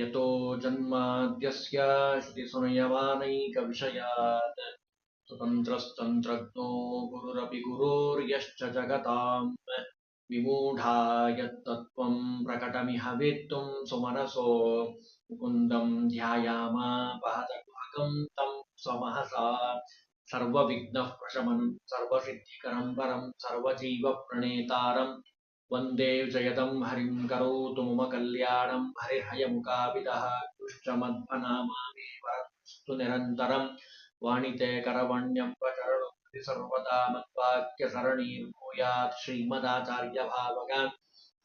यतो जन्माद्यस्य श्रीसुनयवानैकविषयात्। स्वतन्त्रस्तन्त्रज्ञो गुरुरपि गुरोर्यश्च जगताम्। विमूढा यत्तत्त्वम् प्रकटमिह वेत्तुम् सुमनसो। मुकुन्दम् ध्यायामापहतगुहकम् तम् स्वमहसा। सर्वविघ्नः सर्वसिद्धिकरम् परम् सर्वजीवप्रणेतारम्। वन्दे जयतं हरिं करोतु मम कल्याणं हरिहयमुखाविदः दुष्टमध्वनामामे वरस्तु निरन्तरं वाणिते करवण्यं प्रचरणं सर्वदा मद्वाक्यसरणीर्भूयात् श्रीमदाचार्यभावगान्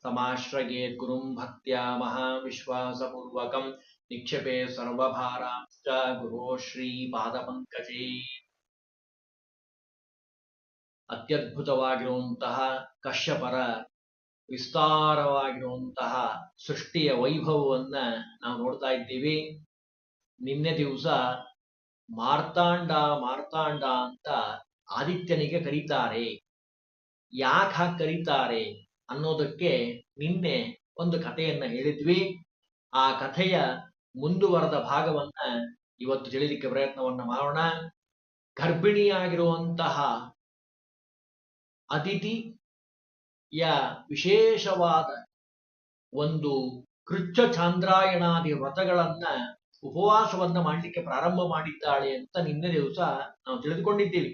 समाश्रयेत् गुरुं भक्त्या महाविश्वासपूर्वकं निक्षेपे सर्वभारांश्च गुरो ಶ್ರೀಪಾದಪಂಕಜೇ ಅತ್ಯದ್ಭುತವಾಗಿರುವಂತಹ ಕಶ್ಯಪರ ವಿಸ್ತಾರವಾಗಿರುವಂತಹ ಸೃಷ್ಟಿಯ ವೈಭವವನ್ನ ನಾವು ನೋಡ್ತಾ ಇದ್ದೀವಿ. ನಿನ್ನೆ ದಿವಸ ಮಾರ್ತಾಂಡ ಮಾರ್ತಾಂಡ ಅಂತ ಆದಿತ್ಯನಿಗೆ ಕರೀತಾರೆ. ಯಾಕೆ ಕರೀತಾರೆ ಅನ್ನೋದಕ್ಕೆ ನಿನ್ನೆ ಒಂದು ಕಥೆಯನ್ನ ಹೇಳಿದ್ವಿ. ಆ ಕಥೆಯ ಮುಂದುವರೆದ ಭಾಗವನ್ನ ಇವತ್ತು ತಿಳಿಲಿಕ್ಕೆ ಪ್ರಯತ್ನವನ್ನ ಮಾಡೋಣ. ಗರ್ಭಿಣಿಯಾಗಿರುವಂತಹ ಅತಿಥಿಯ ವಿಶೇಷವಾದ ಒಂದು ಕೃಚ್ಛ ಚಾಂದ್ರಾಯಣಾದಿ ವ್ರತಗಳನ್ನ ಉಪವಾಸವನ್ನ ಮಾಡಲಿಕ್ಕೆ ಪ್ರಾರಂಭ ಮಾಡಿದ್ದಾಳೆ ಅಂತ ನಿನ್ನೆ ದಿವಸ ನಾವು ತಿಳಿದುಕೊಂಡಿದ್ದೀವಿ.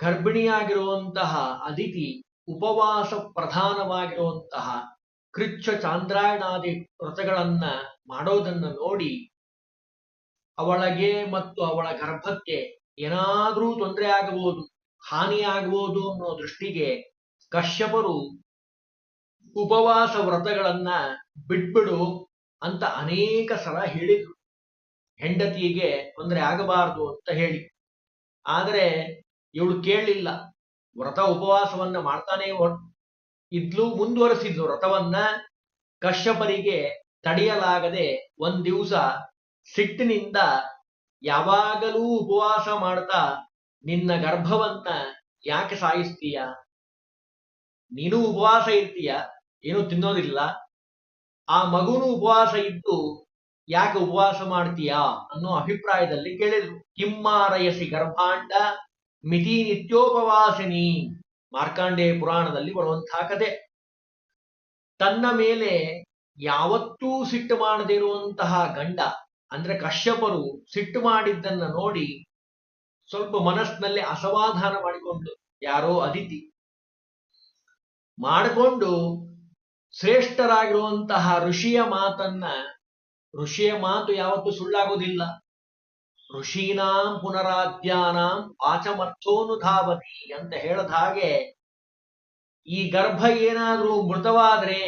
ಗರ್ಭಿಣಿಯಾಗಿರುವಂತಹ ಅದಿತಿ ಉಪವಾಸ ಪ್ರಧಾನವಾಗಿರುವಂತಹ ಕೃಚ್ಛ ಚಾಂದ್ರಾಯಣಾದಿ ವ್ರತಗಳನ್ನ ಮಾಡೋದನ್ನ ನೋಡಿ ಅವಳಗೆ ಮತ್ತು ಅವಳ ಗರ್ಭಕ್ಕೆ ಏನಾದ್ರೂ ತೊಂದರೆ ಆಗಬಹುದು ಹಾನಿಯಾಗಬಹುದು ಅನ್ನೋ ದೃಷ್ಟಿಗೆ ಕಶ್ಯಪರು ಉಪವಾಸ ವ್ರತಗಳನ್ನ ಬಿಟ್ಬಿಡು ಅಂತ ಅನೇಕ ಸಲ ಹೇಳಿದ್ರು. ಹೆಂಡತಿಗೆ ತೊಂದರೆ ಆಗಬಾರದು ಅಂತ ಹೇಳಿ. ಆದರೆ ಇವಳು ಕೇಳಲಿಲ್ಲ ವ್ರತ ಉಪವಾಸವನ್ನ ಮಾಡ್ತಾನೆ ಇದ್ಲು ಮುಂದುವರೆಸಿದ್ಲು ವ್ರತವನ್ನ ಕಶ್ಯಪರಿಗೆ ತಡೆಯಲಾಗದೆ ಒಂದ್ ದಿವಸ ಸಿಟ್ಟಿನಿಂದ ಯಾವಾಗಲೂ ಉಪವಾಸ ಮಾಡ್ತಾ ನಿನ್ನ ಗರ್ಭವನ್ನ ಯಾಕೆ ಸಾಯಿಸ್ತೀಯ? ನೀನು ಉಪವಾಸ ಇರ್ತೀಯ, ಏನು ತಿನ್ನೋದಿಲ್ಲ. ಆ ಮಗುನು ಉಪವಾಸ ಇದ್ದು ಯಾಕೆ ಉಪವಾಸ ಮಾಡ್ತೀಯಾ ಅನ್ನೋ ಅಭಿಪ್ರಾಯದಲ್ಲಿ ಕೇಳಿದ್ರು. ಕಿಮ್ಮಾರಯಸಿ ಗರ್ಭಾಂಡ ಮಿತಿ ನಿತ್ಯೋಪವಾಸಿನಿ ಮಾರ್ಕಾಂಡೇ ಪುರಾಣದಲ್ಲಿ ಬರುವಂತಹ ಕತೆ. ತನ್ನ ಮೇಲೆ ಯಾವತ್ತೂ ಸಿಟ್ಟು ಮಾಡದೇ ಇರುವಂತಹ ಗಂಡ, ಅಂದ್ರೆ ಕಶ್ಯಪರು ಸಿಟ್ಟು ಮಾಡಿದ್ದನ್ನ ನೋಡಿ ಸ್ವಲ್ಪ ಮನಸ್ಸಿನಲ್ಲಿ ಅಸಮಾಧಾನ ಮಾಡಿಕೊಂಡು, ಯಾರೋ ಅದಿತಿ. ಮಾಡಿಕೊಂಡು ಶ್ರೇಷ್ಠರಾಗಿರುವಂತಹ ಋಷಿಯ ಮಾತನ್ನ, ಋಷಿಯ ಮಾತು ಯಾವತ್ತೂ ಸುಳ್ಳಾಗೋದಿಲ್ಲ. ಋಷೀನಾಂ ಪುನರಾದ್ಯಾನಾಂ ವಾಚಮರ್ಥೋನುಧಾವತಿ ಅಂತ ಹೇಳದ ಹಾಗೆ ಈ ಗರ್ಭ ಏನಾದರೂ ಮೃತವಾದ್ರೆ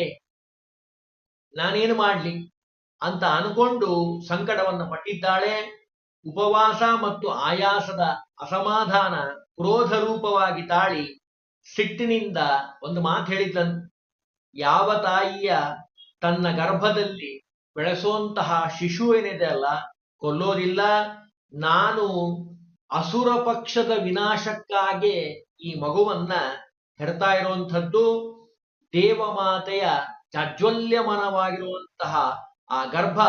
ನಾನೇನು ಮಾಡಲಿ ಅಂತ ಅನ್ಕೊಂಡು ಸಂಕಟವನ್ನ ಪಟ್ಟಿದ್ದಾಳೆ. ಉಪವಾಸ ಮತ್ತು ಆಯಾಸದ ಅಸಮಾಧಾನ ಕ್ರೋಧ ರೂಪವಾಗಿ ತಾಳಿ ಸಿಟ್ಟಿನಿಂದ ಒಂದು ಮಾತು ಹೇಳಿದ್ಲಂತ ಯಾವ ತಾಯಿಯ ತನ್ನ ಗರ್ಭದಲ್ಲಿ ಬೆಳೆಸುವಂತಹ ಶಿಶು ಏನಿದೆ ಅಲ್ಲ, ಕೊಲ್ಲೋದಿಲ್ಲ. ನಾನು ಅಸುರ ಪಕ್ಷದ ವಿನಾಶಕ್ಕಾಗಿ ಈ ಮಗುವನ್ನ ಹೆರ್ತಾ ಇರುವಂಥದ್ದು. ದೇವಮಾತೆಯ ಜಾಜ್ವಲ್ಯಮಾನವಾಗಿರುವಂತಹ ಆ ಗರ್ಭ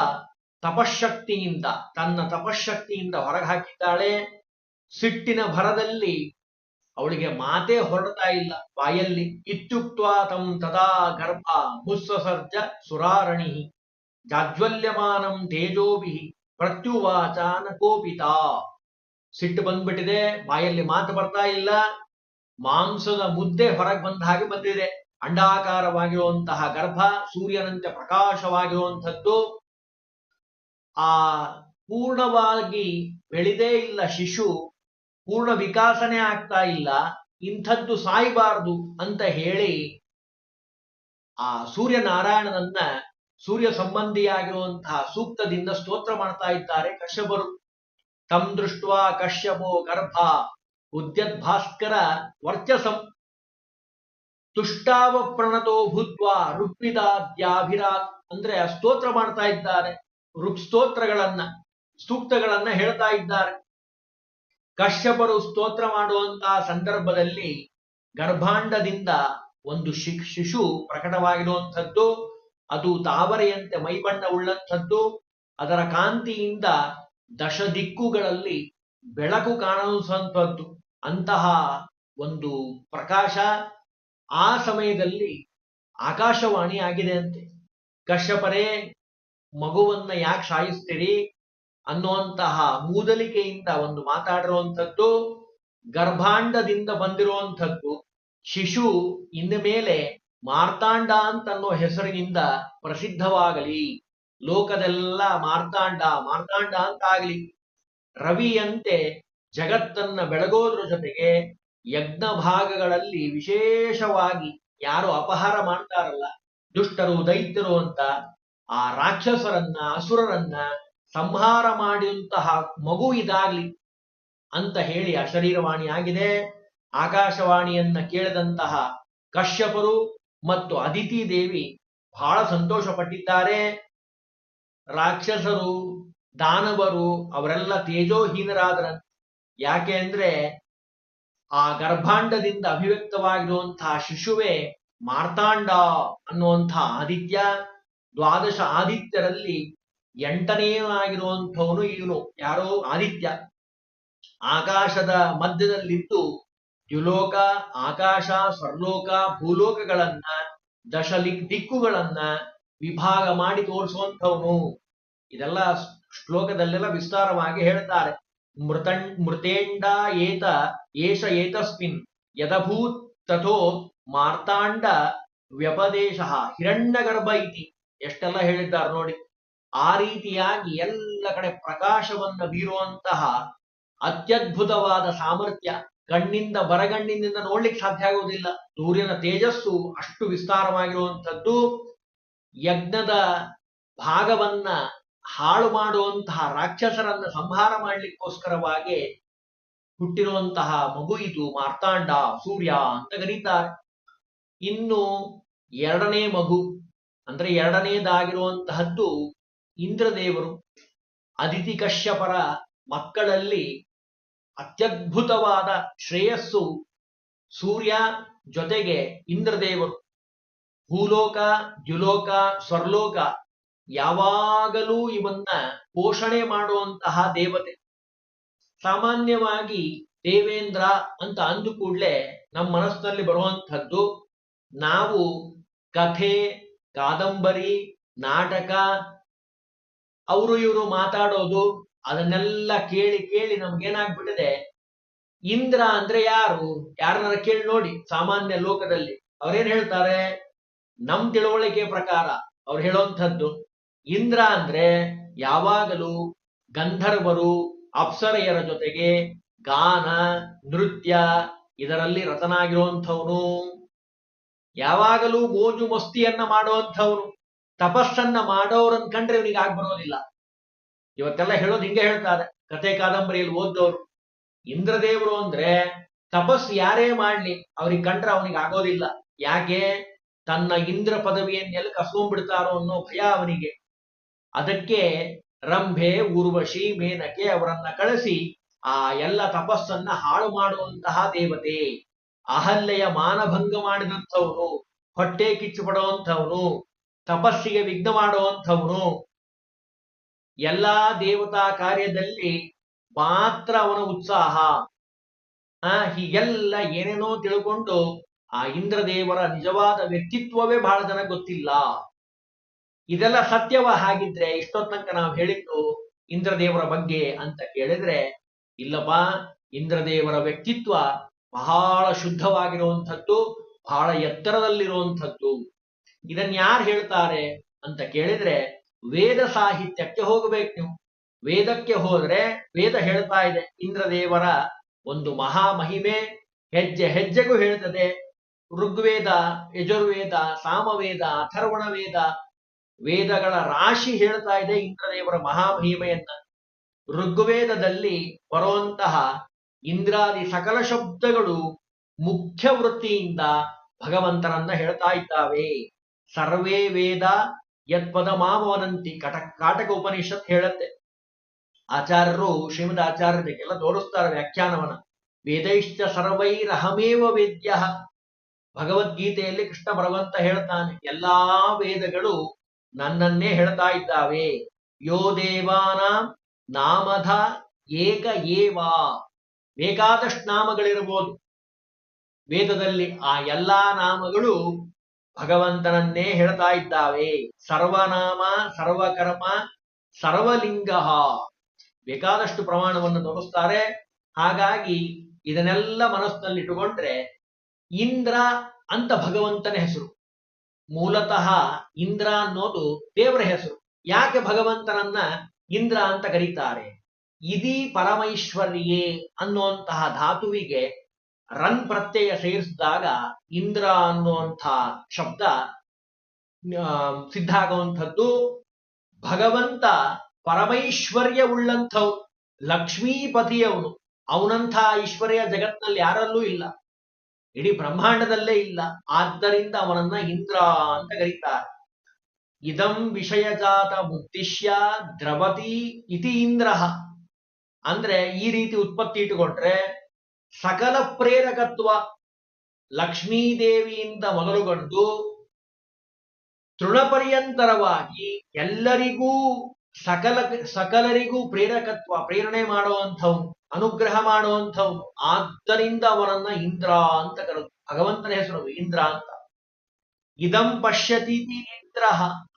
ತಪಶಕ್ತಿಯಿಂದ ತನ್ನ ತಪಶಕ್ತಿಯಿಂದ ಹೊರಗೆ ಹಾಕಿದ್ದಾಳೆ. ಸಿಟ್ಟಿನ ಭರದಲ್ಲಿ ಅವಳಿಗೆ ಮಾತೇ ಹೊರಡ್ತಾ ಇಲ್ಲ. ಬಾಯಲ್ಲಿ ಇತ್ಯುಕ್ತ ತಂ ತದಾ ಗರ್ಭ ಮುಸ್ಸಸರ್ಜ ಸುರಾರಣಿ ಜಾಜ್ವಲ್ಯಮಾನಂ ತೇಜೋಭಿ ಪ್ರತ್ಯುವಾಚಾನ ಕೋಪಿತ. ಸಿಟ್ಟು ಬಂದ್ಬಿಟ್ಟಿದೆ. ಬಾಯಲ್ಲಿ ಮಾತು ಬರ್ತಾ ಇಲ್ಲ. ಮಾಂಸದ ಮುದ್ದೆ ಹೊರಗೆ ಬಂದ ಹಾಗೆ ಬಂದಿದೆ. ಅಂಡಾಕಾರವಾಗಿರುವಂತಹ ಗರ್ಭ, ಸೂರ್ಯನಂತೆ ಪ್ರಕಾಶವಾಗಿರುವಂಥದ್ದು, ಆ ಪೂರ್ಣವಾಗಿ ಬೆಳೆದೇ ಇಲ್ಲ ಶಿಶು. ಪೂರ್ಣ ವಿಕಾಸನೆ ಆಗ್ತಾ ಇಲ್ಲ, ಇಂಥದ್ದು ಸಾಯಬಾರದು ಅಂತ ಹೇಳಿ ಆ ಸೂರ್ಯನಾರಾಯಣನನ್ನ ಸೂರ್ಯ ಸಂಬಂಧಿಯಾಗಿರುವಂತಹ ಸೂಕ್ತದಿಂದ ಸ್ತೋತ್ರ ಮಾಡ್ತಾ ಇದ್ದಾರೆ ಕಶ್ಯಪರು. ತಂ ದೃಷ್ಟ ಕಶ್ಯಪೋ ಗರ್ಭ ಉದ್ಯತ್ ಭಾಸ್ಕರ ವರ್ಚಸಂ. ತುಷ್ಟಾವ ಪ್ರಣತೋ ಭೂತ್ವ ಋಗ್ವಿದಾದ್ಯಾಭಿರಾತ್ ಅಂದ್ರೆ ಸ್ತೋತ್ರ ಮಾಡ್ತಾ ಇದ್ದಾರೆ ಋಕ್ ಸ್ತೋತ್ರಗಳನ್ನ ಸೂಕ್ತಗಳನ್ನ ಹೇಳ್ತಾ ಇದ್ದಾರೆ. ಕಶ್ಯಪರು ಸ್ತೋತ್ರ ಮಾಡುವಂತಹ ಸಂದರ್ಭದಲ್ಲಿ ಗರ್ಭಾಂಡದಿಂದ ಒಂದು ಶಿಶು ಪ್ರಕಟವಾಗಿರುವಂಥದ್ದು, ಅದು ತಾವರೆಯಂತೆ ಮೈಬಣ್ಣ ಉಳ್ಳಂಥದ್ದು ಅದರ ಕಾಂತಿಯಿಂದ ದಶ ದಿಕ್ಕುಗಳಲ್ಲಿ ಬೆಳಕು ಕಾಣಿಸುವಂಥದ್ದು ಅಂತಹ ಒಂದು ಪ್ರಕಾಶ ಆ ಸಮಯದಲ್ಲಿ ಆಕಾಶವಾಣಿ ಆಗಿದೆ ಅಂತೆ ಕಶ್ಯಪರೇ, ಮಗುವನ್ನ ಯಾಕೆ ಸಾಯಿಸ್ತೀರಿ? ಅನ್ನುವಂತಹ ಮೂದಲಿಕೆಯಿಂದ ಒಂದು ಮಾತಾಡಿರುವಂಥದ್ದು, ಗರ್ಭಾಂಡದಿಂದ ಬಂದಿರುವಂಥದ್ದು, ಶಿಶು ಇನ್ನ ಮೇಲೆ ಮಾರ್ತಾಂಡ ಅಂತ ಅನ್ನೋ ಹೆಸರಿನಿಂದ ಪ್ರಸಿದ್ಧವಾಗಲಿ. ಲೋಕದೆಲ್ಲ ಮಾರ್ತಾಂಡ ಮಾರ್ತಾಂಡ ಅಂತ ಆಗಲಿ ರವಿಯಂತೆ ಜಗತ್ತನ್ನ ಬೆಳಗೋದ್ರ ಜೊತೆಗೆ ಯಜ್ಞ ಭಾಗಗಳಲ್ಲಿ ವಿಶೇಷವಾಗಿ ಯಾರು ಅಪಹಾರ ಮಾಡ್ತಾರಲ್ಲ, ದುಷ್ಟರು, ದೈತ್ಯರು ಅಂತ ಆ ರಾಕ್ಷಸರನ್ನ, ಅಸುರರನ್ನ ಸಂಹಾರ ಮಾಡಿದಂತಹ ಮಗು ಇದಾಗ್ಲಿ ಅಂತ ಹೇಳಿ ಅಶರೀರವಾಣಿ ಆಗಿದೆ. ಆಕಾಶವಾಣಿಯನ್ನ ಕೇಳಿದಂತಹ ಕಶ್ಯಪರು ಮತ್ತು ಅದಿತಿ ದೇವಿ ಬಹಳ ಸಂತೋಷ ಪಟ್ಟಿದ್ದಾರೆ ರಾಕ್ಷಸರು, ದಾನವರು ಅವರೆಲ್ಲ ತೇಜೋಹೀನರಾದ್ರ ಯಾಕೆ ಅಂದ್ರೆ ಆ ಗರ್ಭಾಂಡದಿಂದ ಅಭಿವ್ಯಕ್ತವಾಗಿರುವಂತಹ ಶಿಶುವೆ ಮಾರ್ತಾಂಡ ಅನ್ನುವಂತಹ ಆದಿತ್ಯ ದ್ವಾದಶ ಆದಿತ್ಯರಲ್ಲಿ ಎಂಟನೆಯನಾಗಿರುವಂಥವನು ಇವನು, ಯಾರೋ ಆದಿತ್ಯ. ಆಕಾಶದ ಮಧ್ಯದಲ್ಲಿದ್ದು ದ್ಯುಲೋಕ, ಆಕಾಶ, ಸ್ವರ್ಲೋಕ, ಭೂಲೋಕಗಳನ್ನ ದಶಲಿಕ್ ದಿಕ್ಕುಗಳನ್ನ ವಿಭಾಗ ಮಾಡಿ ತೋರಿಸುವಂಥವನು. ಇದೆಲ್ಲ ಶ್ಲೋಕದಲ್ಲೆಲ್ಲ ವಿಸ್ತಾರವಾಗಿ ಹೇಳ್ತಾರೆ. ಮೃತ, ಮೃತೇಂಡ ಏತ, ಏಷ ಏತಸ್ಮಿನ್, ಯದಭೂತ್ ತಥೋ ಮಾರ್ತಾಂಡ ವ್ಯಪದೇಶ, ಹಿರಣ್ಯಗರ್ಭ ಇತಿ. ಎಷ್ಟೆಲ್ಲ ಹೇಳಿದ್ದಾರೆ ನೋಡಿ. ಆ ರೀತಿಯಾಗಿ ಎಲ್ಲ ಕಡೆ ಪ್ರಕಾಶವನ್ನ ಬೀರುವಂತಹ ಅತ್ಯದ್ಭುತವಾದ ಸಾಮರ್ಥ್ಯ ಕಣ್ಣಿಂದ ಬರಗಣ್ಣಿನಿಂದ ನೋಡ್ಲಿಕ್ಕೆ ಸಾಧ್ಯ ಆಗುವುದಿಲ್ಲ ಸೂರ್ಯನ ತೇಜಸ್ಸು ಅಷ್ಟು ವಿಸ್ತಾರವಾಗಿರುವಂಥದ್ದು. ಯಜ್ಞದ ಭಾಗವನ್ನ ಹಾಳು ಮಾಡುವಂತಹ ರಾಕ್ಷಸರನ್ನ ಸಂಹಾರ ಮಾಡಲಿಕ್ಕೋಸ್ಕರವಾಗಿ ಹುಟ್ಟಿರುವಂತಹ ಮಗು ಇದು, ಮಾರ್ತಾಂಡ, ಸೂರ್ಯ ಅಂತ ಕರೀತಾರೆ. ಇನ್ನು ಎರಡನೇ ಮಗು, ಅಂದ್ರೆ ಎರಡನೇದಾಗಿರುವಂತಹದ್ದು ಇಂದ್ರದೇವರು ಅದಿತಿ ಕಶ್ಯಪರ ಮಕ್ಕಳಲ್ಲಿ ಅತ್ಯದ್ಭುತವಾದ ಶ್ರೇಯಸ್ಸು ಸೂರ್ಯ ಜೊತೆಗೆ ಇಂದ್ರದೇವರು. ಭೂಲೋಕ, ದ್ಯುಲೋಕ, ಸ್ವರ್ಲೋಕ ಯಾವಾಗಲೂ ಇವನ್ನ ಪೋಷಣೆ ಮಾಡುವಂತಹ ದೇವತೆ. ಸಾಮಾನ್ಯವಾಗಿ ದೇವೇಂದ್ರ ಅಂತ ಅಂದು ಕೂಡಲೇ ನಮ್ಮ ಮನಸ್ಸಿನಲ್ಲಿ ಬರುವಂಥದ್ದು ನಾವು ಕಥೆ, ಕಾದಂಬರಿ, ನಾಟಕ ಅವರು ಇವರು ಮಾತಾಡೋದು ಅದನ್ನೆಲ್ಲ ಕೇಳಿ ಕೇಳಿ ನಮ್ಗೇನಾಗ್ಬಿಟ್ಟಿದೆ? ಇಂದ್ರ ಅಂದ್ರೆ ಯಾರು? ಯಾರನ್ನ ಕೇಳಿ ನೋಡಿ, ಸಾಮಾನ್ಯ ಲೋಕದಲ್ಲಿ. ಅವ್ರೇನ್ ಹೇಳ್ತಾರೆ? ನಮ್ ತಿಳುವಳಿಕೆ ಪ್ರಕಾರ ಅವ್ರು ಹೇಳುವಂಥದ್ದು ಇಂದ್ರ ಅಂದ್ರೆ ಯಾವಾಗಲೂ ಗಂಧರ್ವರು, ಅಪ್ಸರೆಯರ ಜೊತೆಗೆ ಗಾನ, ನೃತ್ಯ, ಇದರಲ್ಲಿ ರತನಾಗಿರುವಂಥವನು. ಯಾವಾಗಲೂ ಮೋಜು ಮಸ್ತಿಯನ್ನ ಮಾಡುವಂಥವನು. ತಪಸ್ಸನ್ನ ಮಾಡೋರನ್ ಕಂಡ್ರೆ ಇವನಿಗೆ ಆಗ್ ಬರೋದಿಲ್ಲ. ಇವತ್ತೆಲ್ಲ ಹೇಳೋದು ಹಿಂಗೆ ಹೇಳ್ತಾರೆ ಕತೆ ಕಾದಂಬರಿಯಲ್ಲಿ ಓದ್ದವ್ರು. ಇಂದ್ರದೇವರು ಅಂದ್ರೆ ತಪಸ್ ಯಾರೇ ಮಾಡ್ಲಿ, ಅವ್ರಿಗೆ ಕಂಡ್ರೆ ಅವನಿಗೆ ಆಗೋದಿಲ್ಲ. ಯಾಕೆ? ತನ್ನ ಇಂದ್ರ ಪದವಿಯನ್ನೆಲ್ಲ ಕಸ್ಕೊಂಡ್ಬಿಡ್ತಾರೋ ಅನ್ನೋ ಭಯ ಅವನಿಗೆ. ಅದಕ್ಕೆ ರಂಭೆ, ಊರ್ವಶಿ, ಮೇನಕೆ ಅವರನ್ನ ಕಳಿಸಿ ಆ ಎಲ್ಲ ತಪಸ್ಸನ್ನ ಹಾಳು ಮಾಡುವಂತಹ ದೇವತೆ. ಅಹಲ್ಯೆಯ ಮಾನಭಂಗ ಮಾಡಿದಂಥವ್ರು, ಹೊಟ್ಟೆ ಕಿಚ್ಚು ಪಡುವಂಥವನು ತಪಸ್ಸಿಗೆ ವಿಘ್ನ ಮಾಡುವಂಥವನು ಎಲ್ಲಾ ದೇವತಾ ಕಾರ್ಯದಲ್ಲಿ ಮಾತ್ರ ಅವನ ಉತ್ಸಾಹ. ಆ, ಹೀಗೆಲ್ಲ ಏನೇನೋ ತಿಳ್ಕೊಂಡು ಆ ಇಂದ್ರದೇವರ ನಿಜವಾದ ವ್ಯಕ್ತಿತ್ವವೇ ಬಹಳ ಜನ ಗೊತ್ತಿಲ್ಲ. ಇದೆಲ್ಲ ಸತ್ಯವ ಹಾಗಿದ್ರೆ ಇಷ್ಟೊತ್ತನಕ ನಾವು ಹೇಳಿದ್ದು ಇಂದ್ರದೇವರ ಬಗ್ಗೆ ಅಂತ ಕೇಳಿದ್ರೆ, ಇಲ್ಲಪ್ಪ, ಇಂದ್ರದೇವರ ವ್ಯಕ್ತಿತ್ವ ಬಹಳ ಶುದ್ಧವಾಗಿರುವಂಥದ್ದು, ಬಹಳ ಎತ್ತರದಲ್ಲಿರುವಂಥದ್ದು. ಇದನ್ನ ಯಾರು ಹೇಳ್ತಾರೆ ಅಂತ ಕೇಳಿದ್ರೆ ವೇದ ಸಾಹಿತ್ಯಕ್ಕೆ ಹೋಗಬೇಕು ನೀವು. ವೇದಕ್ಕೆ ಹೋದ್ರೆ ವೇದ ಹೇಳ್ತಾ ಇದೆ, ಇಂದ್ರದೇವರ ಒಂದು ಮಹಾ ಮಹಿಮೆ ಹೆಜ್ಜೆ ಹೆಜ್ಜೆಗೂ ಹೇಳ್ತದೆ. ಋಗ್ವೇದ, ಯಜುರ್ವೇದ, ಸಾಮವೇದ ಅಥರ್ವಣ ವೇದ ವೇದಗಳ ರಾಶಿ ಹೇಳ್ತಾ ಇದೆ ಇಂದ್ರದೇವರ ಮಹಾಮಹಿಮೆಯನ್ನ. ಋಗ್ವೇದದಲ್ಲಿ ಬರುವಂತಹ ಇಂದ್ರಾದಿ ಸಕಲ ಶಬ್ದಗಳು ಮುಖ್ಯ ವೃತ್ತಿಯಿಂದ ಭಗವಂತನನ್ನ ಹೇಳ್ತಾ ಇದ್ದಾವೆ. ಸರ್ವೇ ವೇದ ಯತ್ಪದ ಮಾಮವನಂತಿ ಕಟ, ಕಾಟಕ ಉಪನಿಷತ್ ಹೇಳತ್ತೆ. ಆಚಾರ್ಯರು ಶ್ರೀಮದ್ ಆಚಾರ್ಯರಿಗೆಲ್ಲ ತೋರಿಸ್ತಾರೆ ವ್ಯಾಖ್ಯಾನವನ್ನ. ವೇದೈಶ್ಚ ಸರ್ವೈರಹಮೇವ ವೇದ್ಯ. ಭಗವದ್ಗೀತೆಯಲ್ಲಿ ಕೃಷ್ಣ ಭಗವಂತ ಹೇಳ್ತಾನೆ, ಎಲ್ಲಾ ವೇದಗಳು ನನ್ನನ್ನೇ ಹೇಳ್ತಾ ಇದ್ದಾವೆ. ಯೋ ದೇವಾನ ನಾಮಧ ಏಕ ಏವಾ. ಬೇಕಾದಷ್ಟು ನಾಮಗಳಿರಬಹುದು ವೇದದಲ್ಲಿ ಆ ಎಲ್ಲಾ ನಾಮಗಳು ಭಗವಂತನನ್ನೇ ಹೇಳ್ತಾ ಇದ್ದಾವೆ. ಸರ್ವನಾಮ, ಸರ್ವಕರ್ಮ, ಸರ್ವಲಿಂಗ. ಬೇಕಾದಷ್ಟು ಪ್ರಮಾಣವನ್ನು ತೋರಿಸ್ತಾರೆ. ಹಾಗಾಗಿ ಇದನ್ನೆಲ್ಲ ಮನಸ್ಸಿನಲ್ಲಿಟ್ಟುಕೊಂಡ್ರೆ ಇಂದ್ರ ಅಂತ ಭಗವಂತನ ಹೆಸರು. ಮೂಲತಃ ಇಂದ್ರ ಅನ್ನೋದು ದೇವರ ಹೆಸರು. ಯಾಕೆ ಭಗವಂತನನ್ನ ಇಂದ್ರ ಅಂತ ಕರೀತಾರೆ? ಇದೀ ಪರಮೈಶ್ವರ್ಯೇ ಅನ್ನುವಂತಹ ಧಾತುವಿಗೆ ರನ್ ಪ್ರತ್ಯಯ ಸೇರಿಸಿದಾಗ ಇಂದ್ರ ಅನ್ನುವಂಥ ಶಬ್ದ ಸಿದ್ಧ ಆಗುವಂಥದ್ದು. ಭಗವಂತ ಪರಮೈಶ್ವರ್ಯ ಉಳ್ಳಂಥವ್ ಲಕ್ಷ್ಮೀಪತಿಯವನು. ಅವನಂಥ ಐಶ್ವರ್ಯ ಜಗತ್ನಲ್ಲಿ ಯಾರಲ್ಲೂ ಇಲ್ಲ. ಇಡೀ ಬ್ರಹ್ಮಾಂಡದಲ್ಲೇ ಇಲ್ಲ. ಆದ್ದರಿಂದ ಅವನನ್ನ ಇಂದ್ರ ಅಂತ ಕರೀತಾರೆ. ಇದಂ ವಿಷಯಜಾತ ಉದ್ದಿಶ್ಯ ದ್ರವತಿ ಇತಿ ಇಂದ್ರ. ಅಂದ್ರೆ ಈ ರೀತಿ ಉತ್ಪತ್ತಿ ಇಟ್ಟುಕೊಂಡ್ರೆ ಸಕಲ ಪ್ರೇರಕತ್ವ ಲಕ್ಷ್ಮೀದೇವಿಯಿಂದ ಮೊದಲುಗೊಂಡು ತೃಣಪರ್ಯಂತರವಾಗಿ ಎಲ್ಲರಿಗೂ ಸಕಲ ಸಕಲರಿಗೂ ಪ್ರೇರಕತ್ವ, ಪ್ರೇರಣೆ ಮಾಡುವಂಥವು, ಅನುಗ್ರಹ ಮಾಡುವಂಥವು. ಆದ್ದರಿಂದ ಅವನನ್ನ ಇಂದ್ರ ಅಂತ ಕರೆದು, ಭಗವಂತನ ಹೆಸರು ಇಂದ್ರ ಅಂತ. ಇದಂ ಪಶ್ಯತಿ ಇಂದ್ರ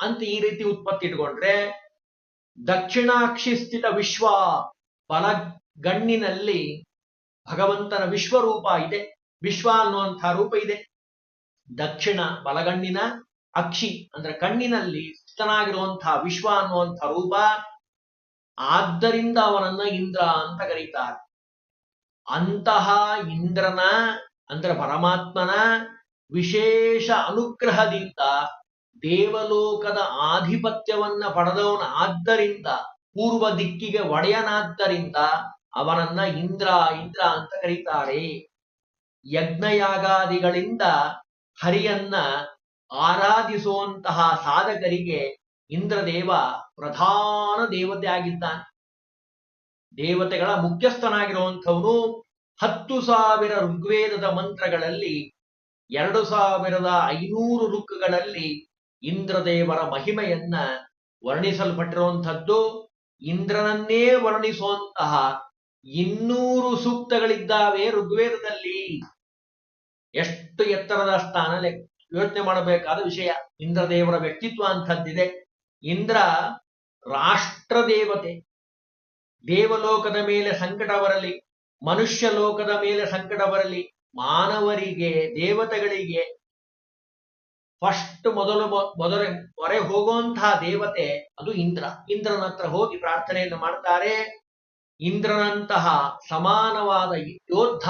ಅಂತ ಈ ರೀತಿ ಉತ್ಪತ್ತಿ ಇಟ್ಕೊಂಡ್ರೆ, ದಕ್ಷಿಣಾಕ್ಷಿ ಸ್ಥಿತ ವಿಶ್ವ ಬಲಗಣ್ಣಿನಲ್ಲಿ ಭಗವಂತನ ವಿಶ್ವರೂಪ ಇದೆ. ವಿಶ್ವ ಅನ್ನುವಂಥ ರೂಪ ಇದೆ. ದಕ್ಷಿಣ ಬಲಗಣ್ಣಿನ ಅಕ್ಷಿ ಅಂದ್ರೆ ಕಣ್ಣಿನಲ್ಲಿ ಸ್ಥಿತನಾಗಿರುವಂತಹ ವಿಶ್ವ ಅನ್ನುವಂಥ ರೂಪ. ಆದ್ದರಿಂದ ಅವನನ್ನ ಇಂದ್ರ ಅಂತ ಕರೀತಾರೆ. ಅಂತಹ ಇಂದ್ರನ ಅಂದ್ರೆ ಪರಮಾತ್ಮನ ವಿಶೇಷ ಅನುಗ್ರಹದಿಂದ ದೇವಲೋಕದ ಆಧಿಪತ್ಯವನ್ನ ಪಡೆದವನ ಆದ್ದರಿಂದ ಪೂರ್ವ ದಿಕ್ಕಿಗೆ ಒಡೆಯನಾದ್ದರಿಂದ ಅವನನ್ನ ಇಂದ್ರ ಇಂದ್ರ ಅಂತ ಕರೀತಾರೆ. ಯಜ್ಞಯಾಗಾದಿಗಳಿಂದ ಹರಿಯನ್ನ ಆರಾಧಿಸುವಂತಹ ಸಾಧಕರಿಗೆ ಇಂದ್ರದೇವ ಪ್ರಧಾನ ದೇವತೆ ಆಗಿದ್ದಾನೆ. ದೇವತೆಗಳ ಮುಖ್ಯಸ್ಥನಾಗಿರುವಂಥವನು ಹತ್ತು ಸಾವಿರ ಋಗ್ವೇದದ ಮಂತ್ರಗಳಲ್ಲಿ, ಎರಡು ಸಾವಿರದ ಐನೂರು ಋಕ್ಗಳಲ್ಲಿ ಇಂದ್ರದೇವರ ಮಹಿಮೆಯನ್ನ ವರ್ಣಿಸಲ್ಪಟ್ಟಿರುವಂಥದ್ದು. ಇಂದ್ರನನ್ನೇ ವರ್ಣಿಸುವಂತಹ ಇನ್ನೂರು ಸೂಕ್ತಗಳಿದ್ದಾವೆ ಋಗ್ವೇದದಲ್ಲಿ. ಎಷ್ಟು ಎತ್ತರದ ಸ್ಥಾನ ಯೋಚನೆ ಮಾಡಬೇಕಾದ ವಿಷಯ, ಇಂದ್ರದೇವರ ವ್ಯಕ್ತಿತ್ವ ಅಂಥದ್ದಿದೆ. ಇಂದ್ರ ರಾಷ್ಟ್ರ ದೇವತೆ ದೇವಲೋಕದ ಮೇಲೆ ಸಂಕಟ ಬರಲಿ, ಮನುಷ್ಯ ಲೋಕದ ಮೇಲೆ ಸಂಕಟ ಬರಲಿ, ಮಾನವರಿಗೆ, ದೇವತೆಗಳಿಗೆ ಫಸ್ಟ್ ಮೊದಲು ಮೊದಲ ಹೊರೆ ಹೋಗುವಂತಹ ದೇವತೆ ಅದು ಇಂದ್ರ. ಇಂದ್ರನ ಹತ್ರ ಹೋಗಿ ಪ್ರಾರ್ಥನೆಯನ್ನು ಮಾಡ್ತಾರೆ. ಇಂದ್ರನಂತಹ ಸಮಾನವಾದ ಯೋದ್ಧ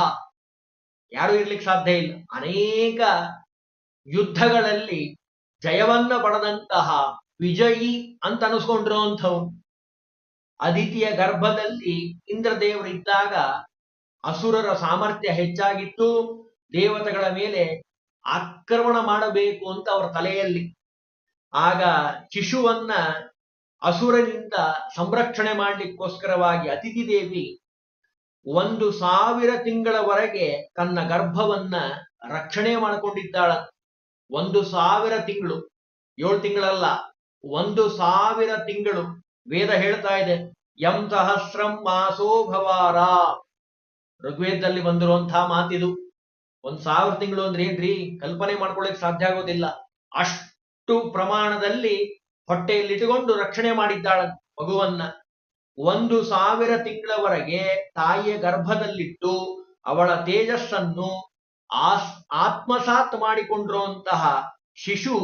ಯಾರು ಇರ್ಲಿಕ್ಕೆ ಸಾಧ್ಯ ಇಲ್ಲ. ಅನೇಕ ಯುದ್ಧಗಳಲ್ಲಿ ಜಯವನ್ನ ಪಡೆದಂತಹ ವಿಜಯಿ ಅಂತ ಅನಿಸ್ಕೊಂಡಿರುವಂಥವು. ಅದಿತಿಯ ಗರ್ಭದಲ್ಲಿ ಇಂದ್ರದೇವರಿದ್ದಾಗ ಅಸುರರ ಸಾಮರ್ಥ್ಯ ಹೆಚ್ಚಾಗಿತ್ತು. ದೇವತೆಗಳ ಮೇಲೆ ಆಕ್ರಮಣ ಮಾಡಬೇಕು ಅಂತ ಅವರ ತಲೆಯಲ್ಲಿ. ಆಗ ಶಿಶುವನ್ನ ಅಸುರನಿಂದ ಸಂರಕ್ಷಣೆ ಮಾಡಲಿಕ್ಕೋಸ್ಕರವಾಗಿ ಅತಿಥಿ ದೇವಿ ಒಂದು ಸಾವಿರ ತಿಂಗಳವರೆಗೆ ತನ್ನ ಗರ್ಭವನ್ನ ರಕ್ಷಣೆ ಮಾಡಿಕೊಂಡಿದ್ದಾಳ. ಒಂದು ಸಾವಿರ ತಿಂಗಳು, ಏಳು ತಿಂಗಳಲ್ಲ, ಒಂದು ಸಾವಿರ ತಿಂಗಳು ವೇದ ಹೇಳ್ತಾ ಇದೆ. M ಸಹಸ್ರಂ Moscow ಭವಾರ. ಋಗ್ವೇದದಲ್ಲಿ ಬಂದಿರುವಂತಹ ಮಾತಿದು. ಒಂದ್ ಸಾವಿರ ತಿಂಗಳು ಅಂದ್ರೆ ಏನ್ರಿ? ಕಲ್ಪನೆ ಮಾಡ್ಕೊಳ್ಳಿಕ್ ಸಾಧ್ಯ ಆಗೋದಿಲ್ಲ. ಅಷ್ಟು ಪ್ರಮಾಣದಲ್ಲಿ ಹೊಟ್ಟೆಯಲ್ಲಿ ಇಟ್ಟುಕೊಂಡು ರಕ್ಷಣೆ ಮಾಡಿದ್ದಾಳ ಮಗುವನ್ನ. ಒಂದು ಸಾವಿರ ತಿಂಗಳವರೆಗೆ ತಾಯಿಯ ಗರ್ಭದಲ್ಲಿಟ್ಟು ಅವಳ ತೇಜಸ್ಸನ್ನು ಆಸ್, ಆತ್ಮಸಾತ್ ಮಾಡಿಕೊಂಡಿರುವಂತಹ ಶಿಶು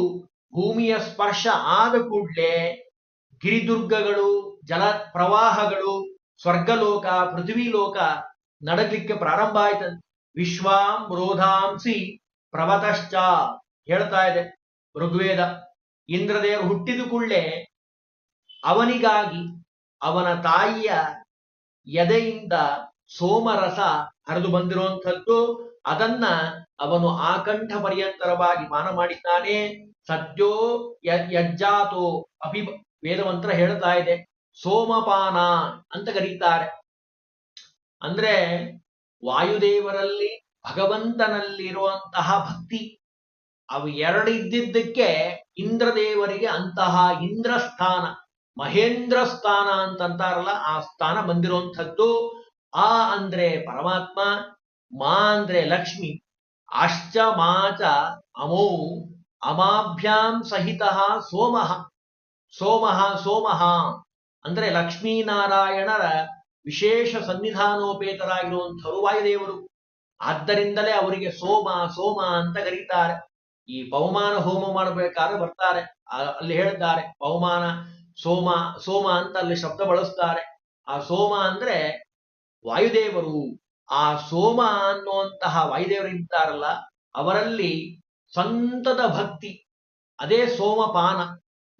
ಭೂಮಿಯ ಸ್ಪರ್ಶ ಆದ ಕೂಡಲೇ ಗಿರಿದುರ್ಗಗಳು, ಜಲ ಪ್ರವಾಹಗಳು, ಸ್ವರ್ಗಲೋಕ, ಪೃಥ್ವಿಲೋಕ ಲೋಕ ನಡಗ್ಲಿಕ್ಕೆ ಪ್ರಾರಂಭ ಆಯ್ತಂತೆ ವಿಶ್ವಾಂ ರೋಧಾಂಸಿ ಪ್ರವತಶ್ಚ ಹೇಳ್ತಾ ಇದೆ ಋಗ್ವೇದ. ಇಂದ್ರದೇವರು ಹುಟ್ಟಿದ ಕೂಡಲೇ ಅವನಿಗಾಗಿ ಅವನ ತಾಯಿಯ ಎದೆಯಿಂದ ಸೋಮರಸ ಹರಿದು ಬಂದಿರುವಂಥದ್ದು. ಅದನ್ನ ಅವನು ಆಕಂಠ ಪರ್ಯಂತರವಾಗಿ ಮಾನ ಮಾಡಿದ್ದಾನೆ. ಸದ್ಯೋ ಯ- ಯಜ್ಜಾತೋ ಅಭಿ ವೇದಮಂತ್ರ ಹೇಳ್ತಾ ಇದೆ. ಸೋಮಪಾನ ಅಂತ ಕರೀತಾರೆ. ಅಂದ್ರೆ ವಾಯುದೇವರಲ್ಲಿ ಭಗವಂತನಲ್ಲಿರುವಂತಹ ಭಕ್ತಿ. ಅವು ಎರಡು ಇದ್ದಿದ್ದಕ್ಕೆ ಇಂದ್ರದೇವರಿಗೆ ಅಂತಹ ಇಂದ್ರಸ್ಥಾನ, ಮಹೇಂದ್ರ ಸ್ಥಾನ ಅಂತಂತಾರಲ್ಲ, ಆ ಸ್ಥಾನ ಬಂದಿರುವಂಥದ್ದು. ಆ ಅಂದ್ರೆ ಪರಮಾತ್ಮ, ಮಾ ಅಂದ್ರೆ ಲಕ್ಷ್ಮಿ. ಅಶ್ಚ ಮಾಚ ಅಮೋ ಅಮಾಭ್ಯಾಂ ಸಹಿತ ಸೋಮಹ ಸೋಮಹ ಸೋಮಃ ಅಂದ್ರೆ ಲಕ್ಷ್ಮೀನಾರಾಯಣರ ವಿಶೇಷ ಸನ್ನಿಧಾನೋಪೇತರಾಗಿರುವಂಥವರು ವಾಯುದೇವರು. ಆದ್ದರಿಂದಲೇ ಅವರಿಗೆ ಸೋಮ ಸೋಮ ಅಂತ ಕರೀತಾರೆ. ಈ ಬಹುಮಾನ ಹೋಮ ಮಾಡಬೇಕಾದ್ರೆ ಬರ್ತಾರೆ. ಅಲ್ಲಿ ಹೇಳಿದ್ದಾರೆ, ಬಹುಮಾನ ಸೋಮ ಸೋಮ ಅಂತ ಅಲ್ಲಿ ಶಬ್ದ ಬಳಸ್ತಾರೆ. ಆ ಸೋಮ ಅಂದ್ರೆ ವಾಯುದೇವರು. ಆ ಸೋಮ ಅನ್ನುವಂತಹ ವಾಯುದೇವರು ಇದ್ದಾರಲ್ಲ, ಅವರಲ್ಲಿ ಸಂತದ ಭಕ್ತಿ, ಅದೇ ಸೋಮಪಾನ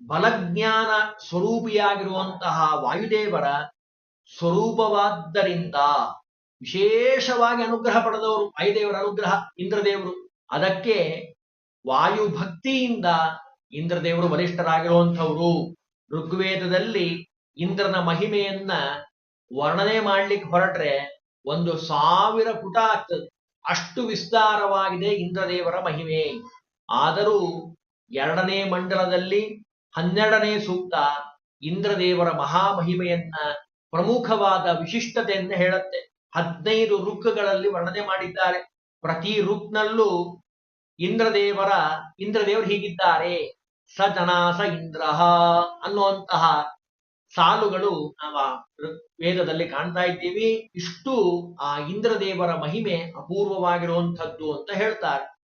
ಬಲಜ್ಞಾನ ಸ್ವರೂಪಿಯಾಗಿರುವಂತಹ ವಾಯುದೇವರ ಸ್ವರೂಪವಾದ್ದರಿಂದ ವಿಶೇಷವಾಗಿ ಅನುಗ್ರಹ ಪಡೆದವರು ವಾಯುದೇವರ ಅನುಗ್ರಹ, ಇಂದ್ರದೇವರು. ಅದಕ್ಕೆ ವಾಯು ಭಕ್ತಿಯಿಂದ ಇಂದ್ರದೇವರು ಬಲಿಷ್ಠರಾಗಿರುವಂಥವ್ರು. ಋಗ್ವೇದದಲ್ಲಿ ಇಂದ್ರನ ಮಹಿಮೆಯನ್ನ ವರ್ಣನೆ ಮಾಡ್ಲಿಕ್ಕೆ ಹೊರಟ್ರೆ ಒಂದು ಸಾವಿರ ಪುಟ ಅಷ್ಟು ವಿಸ್ತಾರವಾಗಿದೆ ಇಂದ್ರದೇವರ ಮಹಿಮೆ. ಆದರೂ ಎರಡನೇ ಮಂಡಲದಲ್ಲಿ ಹನ್ನೆರಡನೇ ಸೂಕ್ತ ಇಂದ್ರದೇವರ ಮಹಾಮಹಿಮೆಯನ್ನ ಪ್ರಮುಖವಾದ ವಿಶಿಷ್ಟತೆಯನ್ನ ಹೇಳುತ್ತೆ. ಹದಿನೈದು ರುಕ್ಗಳಲ್ಲಿ ವರ್ಣನೆ ಮಾಡಿದ್ದಾರೆ. ಪ್ರತಿ ರುಕ್ನಲ್ಲೂ ಇಂದ್ರದೇವರ ಇಂದ್ರದೇವರು ಹೀಗಿದ್ದಾರೆ. ಸ ಜನಾಸ ಇಂದ್ರ ಅನ್ನುವಂತಹ ಸಾಲುಗಳು ನಾವು ವೇದದಲ್ಲಿ ಕಾಣ್ತಾ ಇದ್ದೀವಿ. ಇಷ್ಟು ಆ ಇಂದ್ರದೇವರ ಮಹಿಮೆ ಅಪೂರ್ವವಾಗಿರುವಂಥದ್ದು ಅಂತ ಹೇಳ್ತಾರೆ.